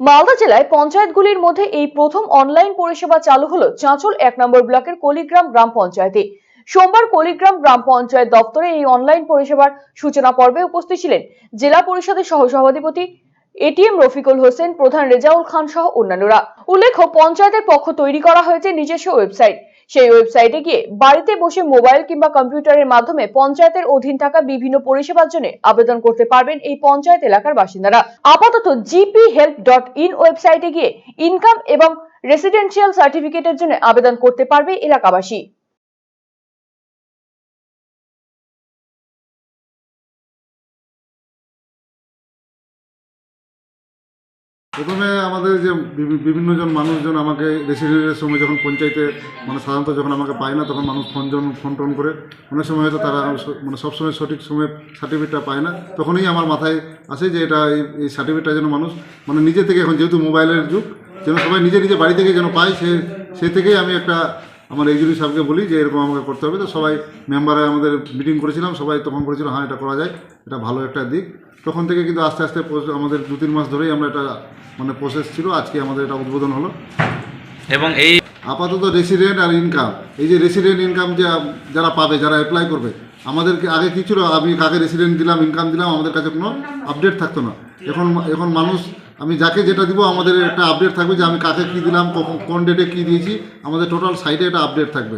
মালদা জেলায় পঞ্চায়েতগুলির মধ্যে এই প্রথম অনলাইন পরিষেবা চালু হলো চাঁচল এক নম্বর ব্লকের কলিগ্রাম গ্রাম পঞ্চায়েতে। সোমবার কলিগ্রাম গ্রাম পঞ্চায়েত দপ্তরে এই অনলাইন পরিষেবার সূচনা পর্বে উপস্থিত ছিলেন জেলা পরিষদের সহসভাধিপতি এটিএম রফিকুল হোসেন, প্রধান রেজাউল খান সহ অন্যান্যরা। উল্লেখ্য, পঞ্চায়েতের পক্ষ তৈরি করা হয়েছে নিজস্ব ওয়েবসাইট। সেই ওয়েবসাইটে গিয়ে বাড়িতে বসে মোবাইল কিংবা কম্পিউটারের মাধ্যমে পঞ্চায়েতের অধীন থাকা বিভিন্ন পরিষেবার জন্য আবেদন করতে পারবেন এই পঞ্চায়েত এলাকার বাসিন্দারা। আপাতত জিপি হেল্প ডট ইন ওয়েবসাইটে গিয়ে ইনকাম এবং রেসিডেন্সিয়াল সার্টিফিকেটের জন্য আবেদন করতে পারবে এলাকাবাসী। প্রথমে আমাদের যে বিভিন্নজন বিভিন্ন জন মানুষজন আমাকে রেসিডেন্টের সময় যখন পঞ্চায়েতে মানে সাধারণত যখন আমাকে পায় না, তখন মানুষ ফোন জন ফোন টোন করে, অনেক সময় হয়তো তারা মানে সবসময় সঠিক সময়ে সার্টিফিকেটটা পায় না, তখনই আমার মাথায় আসে যে এটা এই- এই সার্টিফিকেটটা যেন মানুষ মানে নিজে থেকে এখন যেহেতু মোবাইলের যুগ, যেন সবাই নিজে নিজে বাড়ি থেকে যেন পায়, সে সে থেকেই আমি একটা আমার এইজুরি সাহেবকে বলি যে এরকম আমাকে করতে হবে। তো সবাই মেম্বারে আমাদের মিটিং করেছিলাম সবাই তখন করেছিল হ্যাঁ এটা করা যায় এটা ভালো একটা দিক। তখন থেকে কিন্তু আস্তে আস্তে আমাদের দু তিন মাস ধরেই আমরা এটা মানে প্রসেস ছিল। আজকে আমাদের এটা উদ্বোধন হলো। এবং এই আপাতত রেসিডেন্ট আর ইনকাম এই যে রেসিডেন্ট ইনকাম যে যারা পাবে যারা অ্যাপ্লাই করবে আমাদেরকে আগে কী ছিল? আমি কাকে রেসিডেন্ট দিলাম ইনকাম দিলাম আমাদের কাছে কোনো আপডেট থাকতো না। এখন এখন মানুষ আমি যাকে যেটা দিব, আমাদের একটা আপডেট থাকবে যে আমি কাকে কী দিলাম, কখন, কোন ডেটে কী দিয়েছি, আমাদের টোটাল সাইটে একটা আপডেট থাকবে।